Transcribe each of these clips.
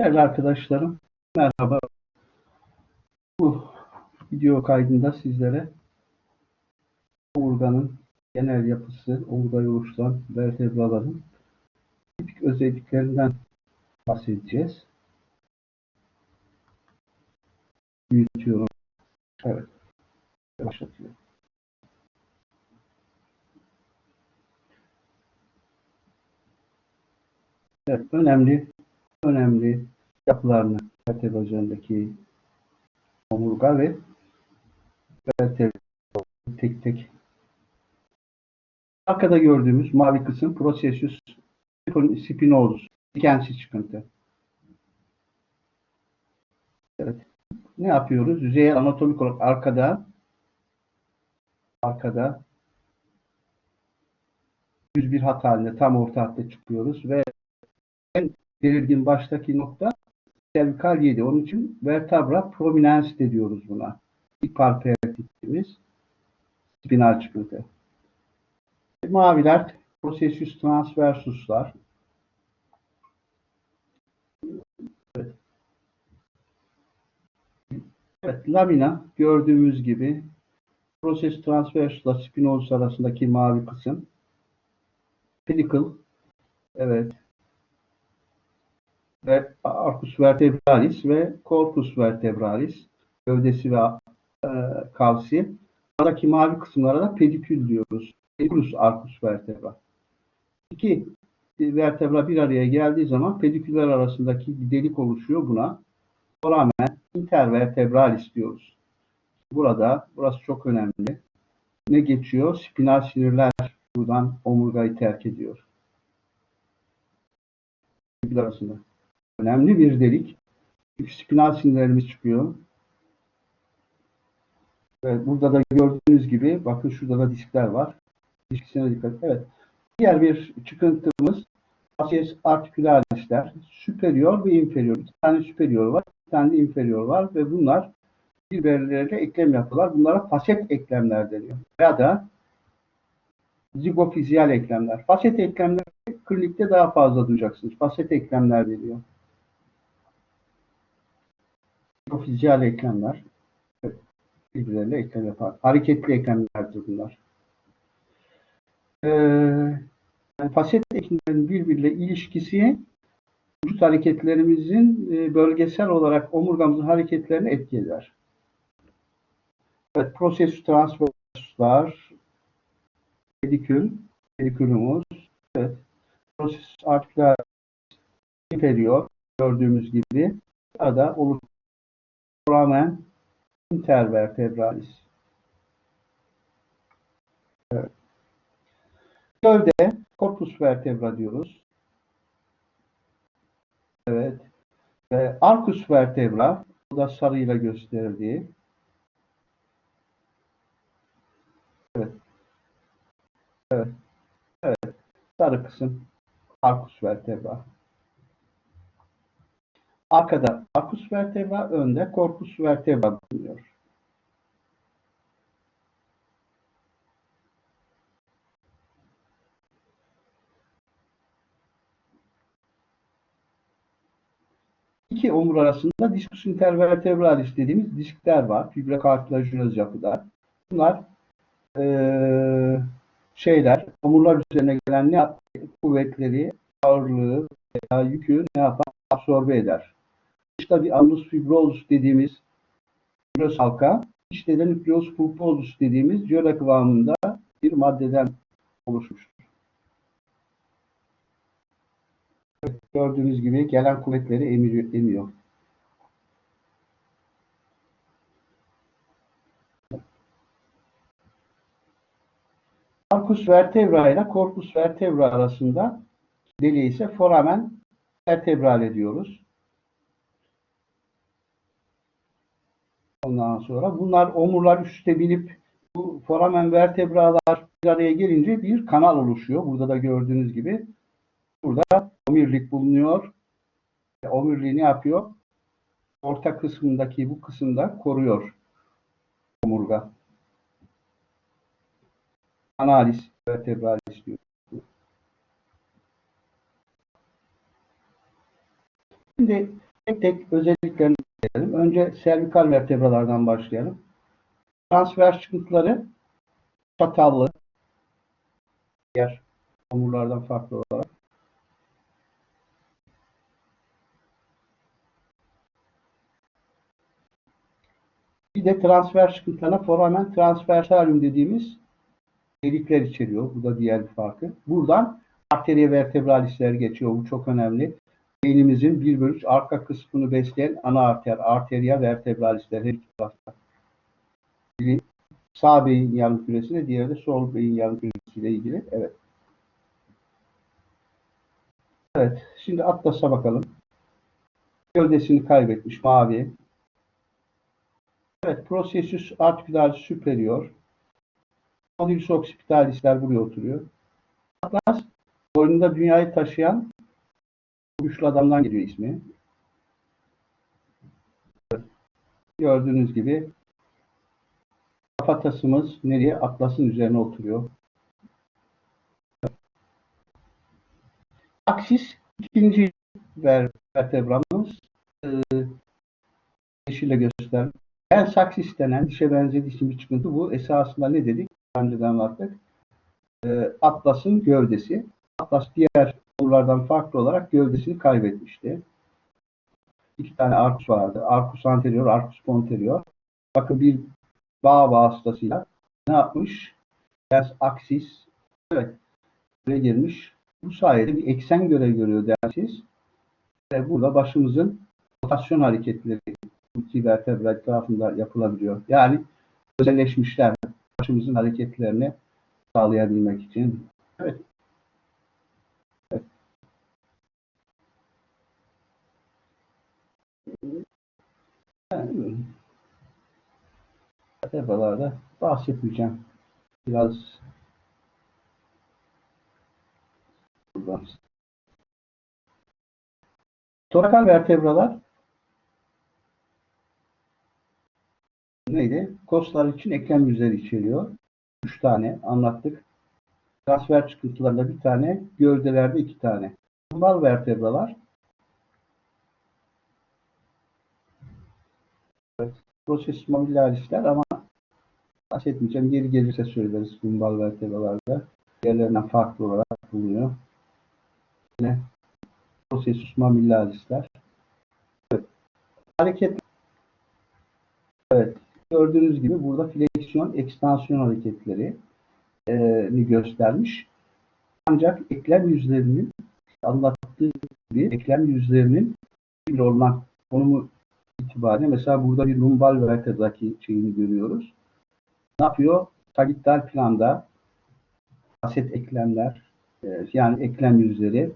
Değerli arkadaşlarım, merhaba. Bu video kaydında sizlere omurganın genel yapısı, omurgayı oluşturan vertebraların tipik özelliklerinden bahsedeceğiz. Büyütüyorum. Evet. Başlatıyorum. Evet, önemli önemli yapılarını vertebra üzerindeki omurga ve tek tek arkada gördüğümüz mavi kısım processus spinosus dikensiz çıkıntı. Evet. Ne yapıyoruz? Yüzeyel anatomik olarak arkada arkada düz bir hat halinde tam orta hatta çıkıyoruz ve en belirgin baştaki nokta servikal 7. Onun için vertebra prominens de diyoruz buna. Dediğimiz spinal çıkıntı. Maviler processus transversuslar. Evet. evet, lamina gördüğümüz gibi processus transversusla spinosus arasındaki mavi kısım. Pedicle evet ve arcus vertebralis ve corpus vertebralis gövdesi ve e, kavsi. Aradaki mavi kısımlara da pedikül diyoruz. Pediculus arcus vertebra. İki vertebra bir araya geldiği zaman pediküller arasındaki bir delik oluşuyor buna. Foramen intervertebralis diyoruz. Burada, burası çok önemli. Ne geçiyor? Spinal sinirler buradan omurgayı terk ediyor. arasında önemli bir delik. Çünkü spinal sinirlerimiz çıkıyor. Evet, burada da gördüğünüz gibi bakın şurada da diskler var. Diskisine dikkat. Evet. Diğer bir çıkıntımız facies articulalisler. Superior ve inferior. İki tane superior var. Bir tane de inferior var ve bunlar birbirleriyle eklem yapıyorlar. Bunlara faset eklemler deniyor. Ya da zigofizyal eklemler. Faset eklemler klinikte daha fazla duyacaksınız. Faset eklemler deniyor fizyal eklemler birbirleriyle eklem yapar. Hareketli eklemlerdir bunlar. Ee, yani faset eklemlerin birbiriyle ilişkisi vücut hareketlerimizin e, bölgesel olarak omurgamızın hareketlerini etki eder. Evet, prosesus transversuslar, pedikül, pedikülümüz, evet, prosesus artiküler inferior gördüğümüz gibi arada olur foramen intervertebralis. Evet. Gövde corpus vertebra diyoruz. Evet. Ve arcus vertebra bu da sarıyla gösterildiği. Evet. Evet. Evet. Sarı kısım arcus vertebra. Arkada arcus vertebra, önde corpus vertebra bulunuyor. İki omur arasında diskus intervertebralis dediğimiz diskler var. Fibra kartilajinoz yapıda. Bunlar ee, şeyler, omurlar üzerine gelen ne kuvvetleri, ağırlığı veya yükü ne yapar? Absorbe eder dışta bir annus fibrosus dediğimiz fibroz halka, içte de nükleus pulposus dediğimiz jöle kıvamında bir maddeden oluşmuştur. Gördüğünüz gibi gelen kuvvetleri emiyor. emiyor. Arcus vertebra ile corpus vertebra arasında deliği ise foramen vertebral diyoruz. Ondan sonra bunlar omurlar üstte binip bu foramen vertebralar bir araya gelince bir kanal oluşuyor. Burada da gördüğünüz gibi burada omurilik bulunuyor. E, omuriliği ne yapıyor? Orta kısmındaki bu kısımda koruyor omurga. Analis vertebralis diyor. Şimdi tek tek özelliklerini görelim. Önce servikal vertebralardan başlayalım. Transvers çıkıntıları çatallı, diğer omurlardan farklı olarak. Bir de transfer çıkıntılarına foramen transversalium dediğimiz delikler içeriyor. Bu da diğer bir farkı. Buradan arteria vertebralisler geçiyor. Bu çok önemli. Beynimizin 1 bölü 3 arka kısmını besleyen ana arter, arteria vertebralisler her iki tarafta. Biri sağ beyin yarım küresiyle, diğeri de sol beyin yarım küresiyle ilgili. Evet. Evet. Şimdi Atlas'a bakalım. Gövdesini kaybetmiş mavi. Evet. Processus articularis superior. Nodulus occipitalisler buraya oturuyor. Atlas boynunda dünyayı taşıyan güçlü adamdan geliyor ismi. Gördüğünüz gibi kafatasımız nereye? Atlas'ın üzerine oturuyor. Aksis ikinci ver, vertebramız e, yeşille göster. En saksis denen dişe benzediği için bir çıkıntı bu. Esasında ne dedik? Önceden anlattık. E, Atlas'ın gövdesi. Atlas diğer onlardan farklı olarak gövdesini kaybetmişti. İki tane arkus vardı. Arkus anterior, arkus posterior. Bakın bir bağ vasıtasıyla ne yapmış? Ters aksis evet buraya girmiş. Bu sayede bir eksen görev görüyor dersiz. Ve burada başımızın rotasyon hareketleri iki vertebra etrafında yapılabiliyor. Yani özelleşmişler başımızın hareketlerini sağlayabilmek için. Evet. Yani, vertebralarda bahsetmeyeceğim. Biraz buradan. Torakal vertebralar neydi? Kostlar için eklem yüzleri içeriyor. Üç tane anlattık. Transfer çıkıntılarında bir tane, gövdelerde iki tane. Lumbal vertebralar evet, proses mobilarisler ama bahsetmeyeceğim. Geri gelirse söyleriz lumbal vertebralarda. Diğerlerinden farklı olarak bulunuyor. Yine processus mamillarisler. Evet. Hareket Evet. Gördüğünüz gibi burada fleksiyon, ekstansiyon hareketleri e, ni göstermiş. Ancak eklem yüzlerinin anlattığı gibi eklem yüzlerinin bir olan konumu itibariyle mesela burada bir lumbal vertebradaki şeyini görüyoruz. Ne yapıyor? Sagittal planda aset eklemler e, yani eklem yüzleri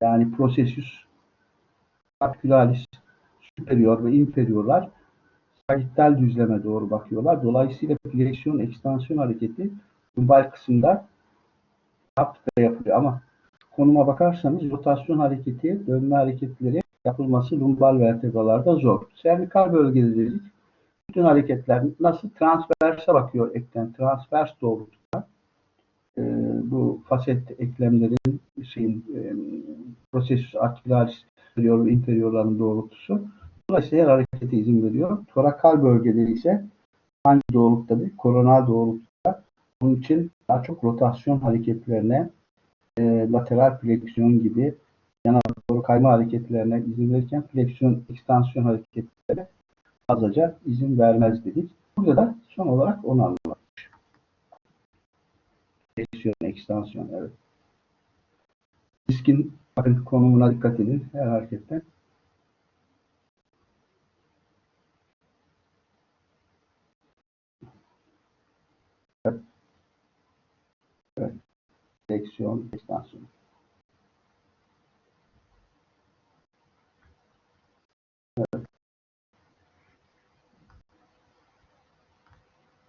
yani processus articularis superior ve inferiorlar sagittal düzleme doğru bakıyorlar. Dolayısıyla fleksiyon, ekstansiyon hareketi lumbal kısımda yaptıkça yapılıyor ama konuma bakarsanız rotasyon hareketi, dönme hareketleri yapılması lumbal vertebralarda zor. Servikal bölgede dedik. Bütün hareketler nasıl transverse bakıyor eklem, transvers doğrultuda. Ee, bu faset eklemlerin şeyin e, processus articularis superior inferiorların doğrultusu. Dolayısıyla her harekete izin veriyor. Torakal bölgeleri ise hangi doğrultuda Koronal doğrultuda. Bunun için daha çok rotasyon hareketlerine, e, lateral fleksiyon gibi yana doğru kayma hareketlerine izin verirken fleksiyon, ekstansiyon hareketlerine fazlaca izin vermez dedik. Burada da son olarak onu anlatmış. Fleksiyon, ekstansiyon, evet. Diskin bakın konumuna dikkat edin her hareketten. Evet. Fleksiyon, ekstansiyon.